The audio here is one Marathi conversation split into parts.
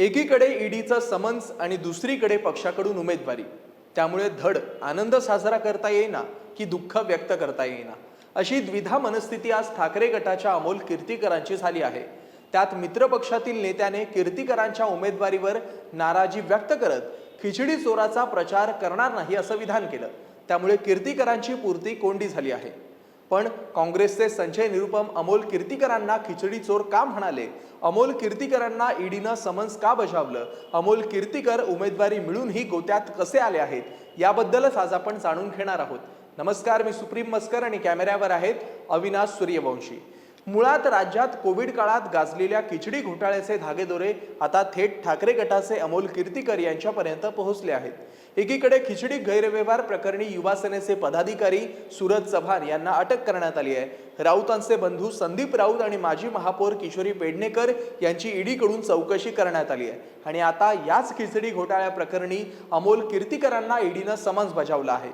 एकीकडे ईडीचं समन्स आणि दुसरीकडे पक्षाकडून उमेदवारी. त्यामुळे धड आनंद साजरा करता येईना की दुःख व्यक्त करता येईना. अशी द्विधा मनस्थिती आज ठाकरे गटाच्या अमोल कीर्तीकरांची झाली आहे. त्यात मित्रपक्षातील नेत्याने कीर्तीकरांच्या उमेदवारीवर नाराजी व्यक्त करत खिचडी चोराचा प्रचार करणार नाही असं विधान केलं. त्यामुळे कीर्तीकरांची पूर्ती कोंडी झाली आहे. पण काँग्रेसचे संजय निरुपम अमोल कीर्तीकरांना खिचडी चोर का म्हणाले? अमोल कीर्तीकरांना ईडीनं समन्स का बजावलं? अमोल कीर्तीकर उमेदवारी मिळूनही गोत्यात कसे आले आहेत? याबद्दलच आज आपण जाणून घेणार आहोत. नमस्कार मी सुप्रीम मस्कर आणि कॅमेऱ्यावर आहेत अविनाश सूर्यवंशी. मुळात राज्यात कोविड काळात गाजलेल्या खिचडी घोटाळ्याचे धागेदोरे आता थेट ठाकरे गटाचे अमोल कीर्तीकर यांच्यापर्यंत पोहोचले आहेत. एकीकडे खिचडी गैरव्यवहार प्रकरणी युवा सेनेचे पदाधिकारी सूरज चव्हाण यांना अटक करण्यात आली आहे. राऊतांचे बंधू संदीप राऊत आणि माजी महापौर किशोरी पेडणेकर यांची ईडीकडून चौकशी करण्यात आली आहे. आणि आता याच खिचडी घोटाळ्या प्रकरणी अमोल कीर्तीकरांना ईडीनं समन्स बजावलं आहे.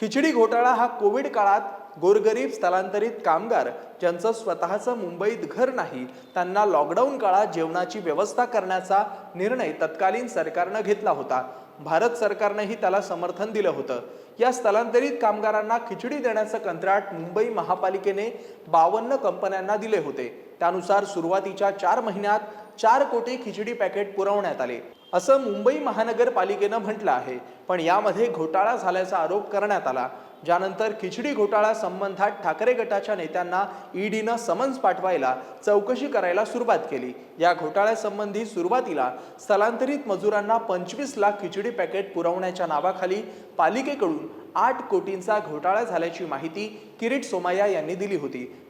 खिचडी घोटाळा हा कोविड काळात गोरगरीब स्थलांतरित कामगार ज्यांचं स्वतःचं मुंबईत घर नाही त्यांना लॉकडाऊन काळात जेवणाची व्यवस्था करण्याचा निर्णय तत्कालीन सरकारनं घेतला होता. भारत सरकारनंही त्याला समर्थन दिलं होतं. या स्थलांतरित कामगारांना खिचडी देण्याचं कंत्राट मुंबई महापालिकेने बावन्न कंपन्यांना दिले होते. त्यानुसार सुरुवातीच्या चार महिन्यात चार कोटी खिचडी पॅकेट पुरवण्यात आले. असं मुंबई महानगरपालिकेनं म्हटलं आहे. पण यामध्ये घोटाळा झाल्याचा आरोप करण्यात आला. ज्यानंतर खिचडी घोटाळा संबंधात ठाकरे गटाच्या नेत्यांना ईडीनं समन्स पाठवायला चौकशी करायला सुरुवात केली. या घोटाळ्यासंबंधी सुरुवातीला स्थलांतरित मजुरांना पंचवीस लाख खिचडी पॅकेट पुरवण्याच्या नावाखाली पालिकेकडून आठ कोटींचा घोटाळा झाल्याची माहिती किरीट सोमय्या यांनी दिली होती.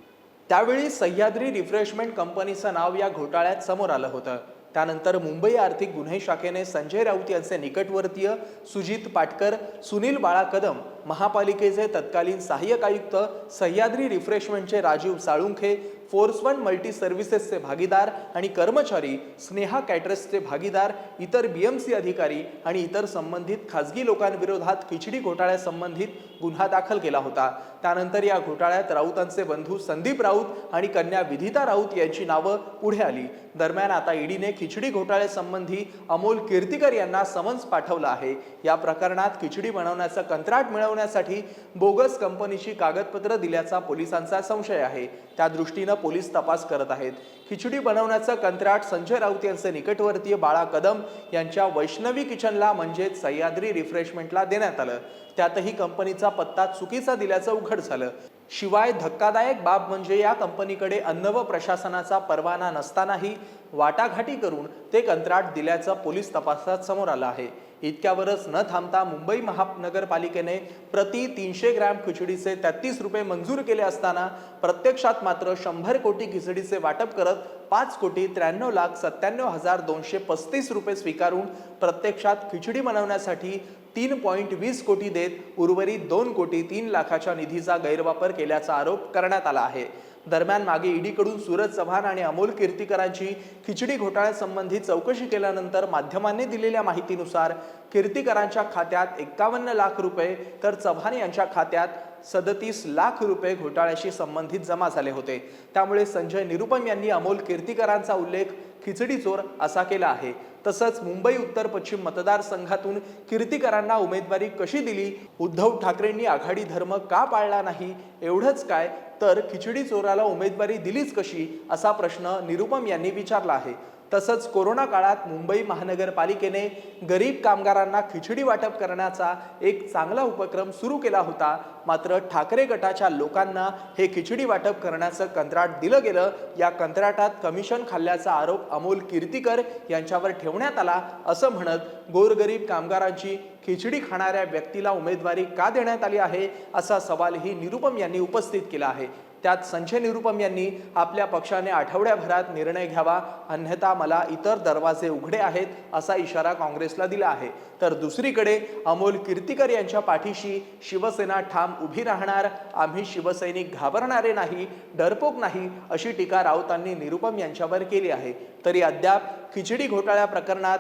त्यावेळी सह्याद्री रिफ्रेशमेंट कंपनीचं नाव या घोटाळ्यात समोर आलं होतं. त्यानंतर मुंबई आर्थिक गुन्हे शाखेने संजय राऊत यांचे निकटवर्तीय सुजित पाटकर सुनील बाळा कदम महापालिकेचे तत्कालीन सहाय्यक आयुक्त Sahyadri रिफ्रेशमेंटचे Rajiv Salunkhe force one multi सर्व्हिसेसचे भागीदार आणि कर्मचारी स्नेहा कॅटरसचे भागीदार इतर बीएमसी अधिकारी आणि इतर संबंधित खासगी लोकांविरोधात खिचडी घोटाळ्यासंबंधित गुन्हा दाखल केला होता. त्यानंतर या घोटाळ्यात राऊतांचे बंधू संदीप राऊत आणि कन्या विधिता राऊत यांची नावं पुढे आली. दरम्यान आता ईडीने खिचडी घोटाळ्यासंबंधी अमोल कीर्तीकर यांना समन्स पाठवलं आहे. या प्रकरणात खिचडी बनवण्याचं कंत्राट मिळवण्यासाठी बोगस कंपनीची कागदपत्र दिल्याचा पोलिसांचा संशय आहे. त्या दृष्टीनं पोलीस तपास करत आहेत. खिचडी बनवण्याचं कंत्राट संजय राऊत यांचे निकटवर्तीय बाळा कदम यांच्या वैष्णवी किचनला म्हणजेच सह्याद्री रिफ्रेशमेंटला देण्यात आलं. त्यातही कंपनीचा पत्ता चुकीचा दिल्याचं उघड झालं. शिवाय धक्कादायक बाब म्हणजे या कंपनीकडे अन्न व प्रशासनाचा परवाना नसतानाही वाटाघाटी करून ते कंत्राट दिल्याचं पोलीस तपासात समोर आलं आहे. इतक्यावरच न थांबता मुंबई महानगरपालिकेने प्रति तीनशे ग्रॅम खिचडीचे तेहतीस रुपये मंजूर केले असताना प्रत्यक्षात मात्र शंभर कोटी खिचडीचे वाटप करत पाच कोटी त्र्याण्णव लाख सत्त्याण्णव हजार दोनशे पस्तीस रुपये स्वीकारून प्रत्यक्षात खिचडी बनवण्यासाठी तीन पॉईंट वीस कोटी देत उर्वरित दोन कोटी तीन लाखाच्या निधीचा गैरवापर केल्याचा आरोप करण्यात आला आहे. दरम्यान मागे ईडीकडून सूरज चव्हाण आणि अमोल कीर्तिकरांची खिचडी घोटाळ्यासंबंधी चौकशी केल्यानंतर माध्यमांनी दिलेल्या माहितीनुसार कीर्तिकरांच्या खात्यात एक्कावन्न लाख रुपये तर चव्हाण यांच्या खात्यात सदतीस लाख रुपये घोटाळ्याशी संबंधित जमा झाले होते. त्यामुळे संजय निरुपम यांनी अमोल कीर्तिकरांचा उल्लेख खिचडी चोर असा केला आहे. तसंच मुंबई उत्तर पश्चिम मतदारसंघातून कीर्तिकरांना उमेदवारी कशी दिली? उद्धव ठाकरेंनी आघाडी धर्म का पाळला नाही? एवढंच काय? तर खिचडी चोराला उमेदवारी दिलीच कशी? असा प्रश्न निरुपम यांनी विचारला आहे. तसंच कोरोना काळात मुंबई महानगरपालिकेने गरीब कामगारांना खिचडी वाटप करण्याचा एक चांगला उपक्रम सुरू केला होता. मात्र ठाकरे गटाच्या लोकांना हे खिचडी वाटप करण्याचं कंत्राट दिलं गेलं. या कंत्राटात कमिशन खाल्ल्याचा आरोप अमोल कीर्तीकर यांच्यावर ठेवण्यात आला असं म्हणत गोरगरीब कामगारांची खिचडी खाणाऱ्या व्यक्तीला उमेदवारी का देण्यात आली आहे असा सवालही निरुपम यांनी उपस्थित केला आहे. त्यात संजय निरुपम यांनी आपल्या पक्षाने आठवड्याभरात निर्णय घ्यावा अन्यथा मला इतर दरवाजे उघडे आहेत असा इशारा काँग्रेसला दिला आहे. तर दुसरीकडे अमोल कीर्तिकर यांच्या पाठीशी शिवसेना ठाम उभी राहणार आम्ही शिवसैनिक घाबरणारे नाही डरपोक नाही अशी टीका राऊतांनी निरुपम यांच्यावर केली आहे. तरी अद्याप खिचडी घोटाळ्या प्रकरणात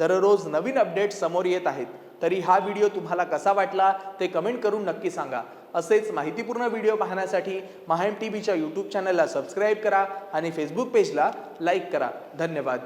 दररोज नवीन अपडेट समोर येत आहेत. तरी हा व्हिडिओ तुम्हाला कसा वाटला ते कमेंट करून नक्की सांगा. असेच माहितीपूर्ण व्हिडिओ पाहण्यासाठी महाएम टी व्हीच्या यूट्यूब चॅनलला सबस्क्राईब करा आणि फेसबुक पेजला लाईक करा. धन्यवाद.